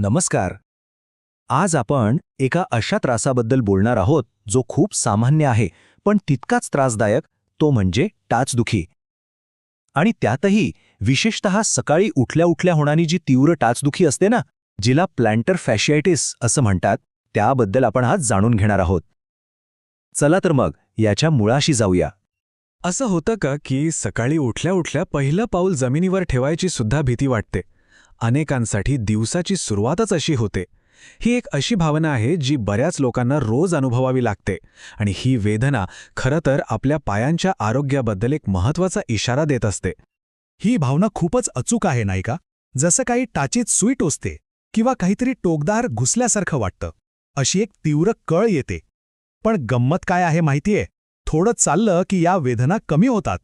नमस्कार. आज आपण एका अशा त्रासाबद्दल बोलणार आहोत जो खूप सामान्य आहे पण तितकाच त्रासदायक तो म्हणजे टाचदुखी. आणि त्यातही विशेषतः सकाळी उठल्या उठल्या होणारी जी तीव्र टाचदुखी असते ना जिला प्लॅन्टर फॅशियायटिस असं म्हणतात त्याबद्दल आपण आज जाणून घेणार आहोत. चला तर मग याच्या मुळाशी जाऊया. असं होतं का की सकाळी उठल्या उठल्या पहिलं पाऊल जमिनीवर ठेवायची सुद्धा भीती वाटते? अनेकांसाठी दिवसाची सुरुवातच अशी होते. ही एक अशी भावना आहे जी बऱ्याच लोकांना रोज अनुभवावी लागते आणि ही वेदना खरं तर आपल्या पायांच्या आरोग्याबद्दल एक महत्त्वाचा इशारा देत असते. ही भावना खूपच अचूक आहे नाही का? जसं काही टाचीत सुई टोचते किंवा काहीतरी टोकदार घुसल्यासारखं वाटतं. अशी एक तीव्र कळ येते. पण गंमत काय आहे माहितीये? थोडं चाललं की या वेदना कमी होतात.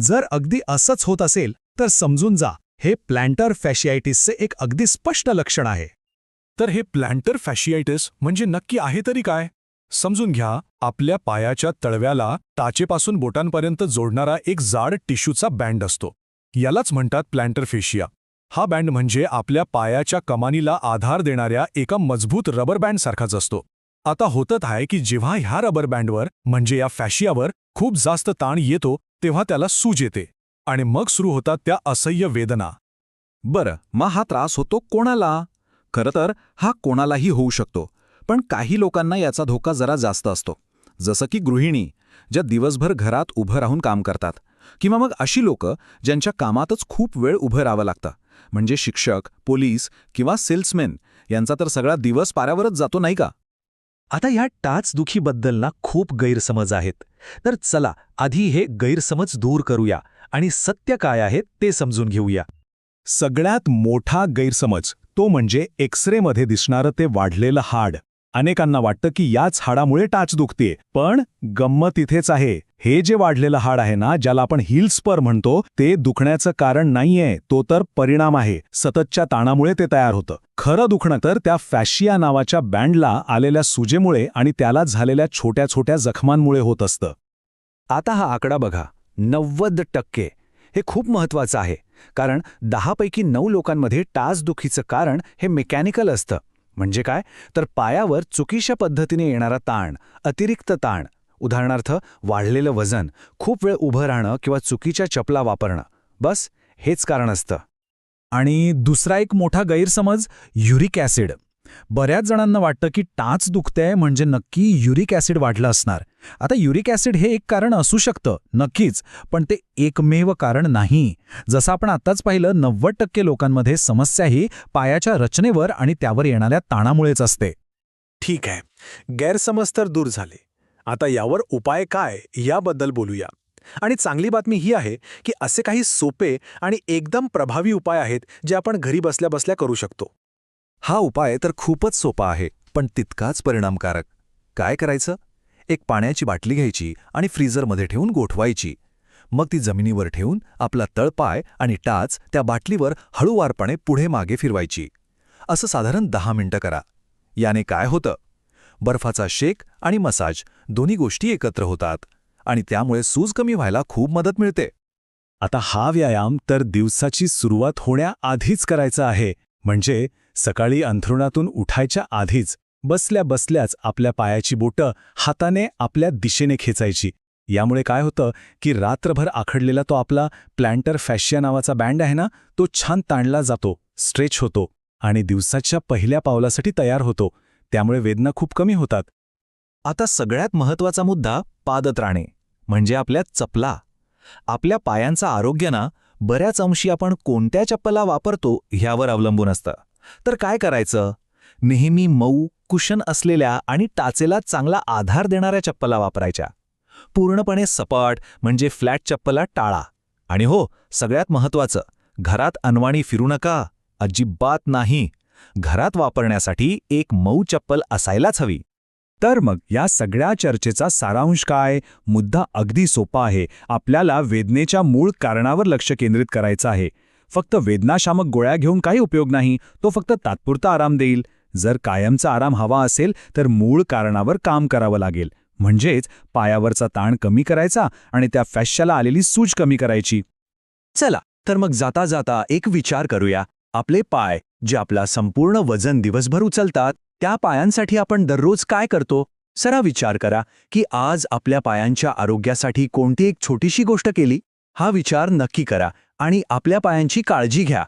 जर अगदी असंच होत असेल तर समजून जा. हे प्लॅन्टर फॅशियायटिसचे एक अगदी स्पष्ट लक्षण आहे. तर हे प्लॅन्टर फॅशियायटिस म्हणजे नक्की आहे तरी काय? समजून घ्या आपल्या पायाच्या तळव्याला टाचेपासून बोटांपर्यंत जोडणारा एक जाड टिश्यूचा बँड असतो. यालाच म्हणतात प्लॅन्टर फेशिया हा बँड म्हणजे आपल्या पायाच्या कमानीला आधार देणाऱ्या एका मजबूत रबर बँडसारखाच असतो. आता होतत आहे की जेव्हा ह्या रबर बँडवर म्हणजे या फॅशियावर खूप जास्त ताण येतो तेव्हा त्याला सूज येते. आणि मग सुरू होतात त्या असह्य वेदना. बरं मग हा त्रास होतो कोणाला? खरं तर हा कोणालाही होऊ शकतो पण काही लोकांना याचा धोका जरा जास्त असतो. जसं की गृहिणी ज्या दिवसभर घरात उभं राहून काम करतात किंवा मग अशी लोकं ज्यांच्या कामातच खूप वेळ उभं राहावं लागतं. म्हणजे शिक्षक पोलीस किंवा सेल्समॅन यांचा तर सगळा दिवस पाऱ्यावरच जातो नाही का? आता ह्या टाचदुखीबद्दलना खूप गैरसमज आहेत. तर चला आधी हे गैरसमज दूर करूया आणि सत्य काय आहे ते समजून घेऊया. सगळ्यात मोठा गैरसमज तो म्हणजे एक्सरेमध्ये दिसणारं ते वाढलेलं हाड. अनेकांना वाटतं की याच हाडामुळे टाच दुखते पण गंमत इथेच आहे. हे जे वाढलेलं हाड आहे ना ज्याला आपण हिलस्पर म्हणतो ते दुखण्याचं कारण नाहीये. तो तर परिणाम आहे. सततच्या ताणामुळे ते तयार होतं. खरं दुखणं तर त्या फॅशिया नावाच्या बँडला आलेल्या सुजेमुळे आणि त्याला झालेल्या छोट्या छोट्या जखमांमुळे होत असतं. आता हा आकडा बघा. नव्वद टक्के. हे खूप महत्वाचं आहे. कारण दहापैकी नऊ लोकांमध्ये टाचदुखीचं कारण हे मेकॅनिकल असतं. म्हणजे काय? तर पायावर चुकीच्या पद्धतीने येणारा ताण अतिरिक्त ताण उदाहरणार्थ वाढलेलं वजन खूप वेळ उभं राहणं किंवा चुकीच्या चपला वापरणं बस हेच कारण असतं. आणि दुसरा एक मोठा गैरसमज युरिक ॲसिड. बऱ्याच जणांना वाटतं की टाच दुखतंय म्हणजे नक्की युरिक ॲसिड वाढलं असणार. आता युरिक ॲसिड हे एक कारण असू शकतं नक्कीच. पण ते एकमेव कारण नाही. जसं आपण आत्ताच पाहिलं नव्वद टक्के लोकांमध्ये समस्या ही पायाच्या रचनेवर आणि त्यावर येणाऱ्या ताणामुळेच असते. ठीक आहे. गैरसमज तर दूर झाले. आता यावर उपाय काय याबद्दल बोलूया. आणि चांगली बातमी ही आहे की असे काही सोपे आणि एकदम प्रभावी उपाय आहेत जे आपण घरी बसल्या बसल्या करू शकतो. हा उपाय तर खूपच सोपा आहे पण तितकाच परिणामकारक. काय करायचं? एक पाण्याची बाटली घ्यायची आणि फ्रीझरमध्ये ठेवून गोठवायची. मग ती जमिनीवर ठेवून आपला तळपाय आणि टाच त्या बाटलीवर हळूवारपणे पुढे मागे फिरवायची. असं साधारण दहा मिनिटं करा. याने काय होतं? बर्फाचा शेक आणि मसाज दोन्ही गोष्टी एकत्र होतात आणि त्यामुळे सूज कमी व्हायला खूप मदत मिळते. आता हा व्यायाम तर दिवसाची सुरुवात होण्याआधीच करायचा आहे. म्हणजे सकाळी अंथरुणातून उठायच्या आधीच बसल्या बसल्याच आपल्या पायाची बोटं हाताने आपल्या दिशेने खेचायची. यामुळे काय होतं की रात्रभर आखडलेला तो आपला प्लॅन्टर फॅशिया नावाचा बँड आहे ना तो छान ताणला जातो स्ट्रेच होतो आणि दिवसाच्या पहिल्या पावलासाठी तयार होतो. त्यामुळे वेदना खूप कमी होतात. आता सगळ्यात महत्त्वाचा मुद्दा पादत्राणे म्हणजे आपल्या चपला. आपल्या पायांचा आरोग्य ना बऱ्याच अंशी आपण कोणत्या चप्पला वापरतो ह्यावर अवलंबून असतं. तर काय करायचं? नेहमी मऊ कुशन असलेल्या आणि टाचेला चांगला आधार देणाऱ्या चप्पला वापरायच्या. पूर्णपणे सपाट म्हणजे फ्लॅट चप्पला टाळा. आणि हो सगळ्यात महत्वाचं घरात अनवाणी फिरू नका अजिबात नाही. घरात वापरण्यासाठी एक मऊ चप्पल असायलाच हवी. तर मग या सगळ्या चर्चेचा सारांश काय? मुद्दा अगदी सोपा आहे. आपल्याला वेदनेच्या मूळ कारणावर लक्ष केंद्रित करायचं आहे. फक्त वेदनाशामक गोळ्या घेऊन काही उपयोग नाही. तो फक्त तात्पुरता आराम देईल. जर कायमचा आराम हवा असेल तर मूळ कारणावर काम करावं लागेल. म्हणजेच पायावरचा ताण कमी करायचा आणि त्या फॅश्याला आलेली सूज कमी करायची. चला तर मग जाता जाता एक विचार करूया. आपले पाय जे आपला संपूर्ण वजन दिवसभर उचलतात त्या पायांसाठी आपण दररोज काय करतो? सरा विचार करा की आज आपल्या पायांच्या आरोग्यासाठी कोणती एक छोटीशी गोष्ट केली? हा विचार नक्की करा आणि आपल्या पायांची काळजी घ्या.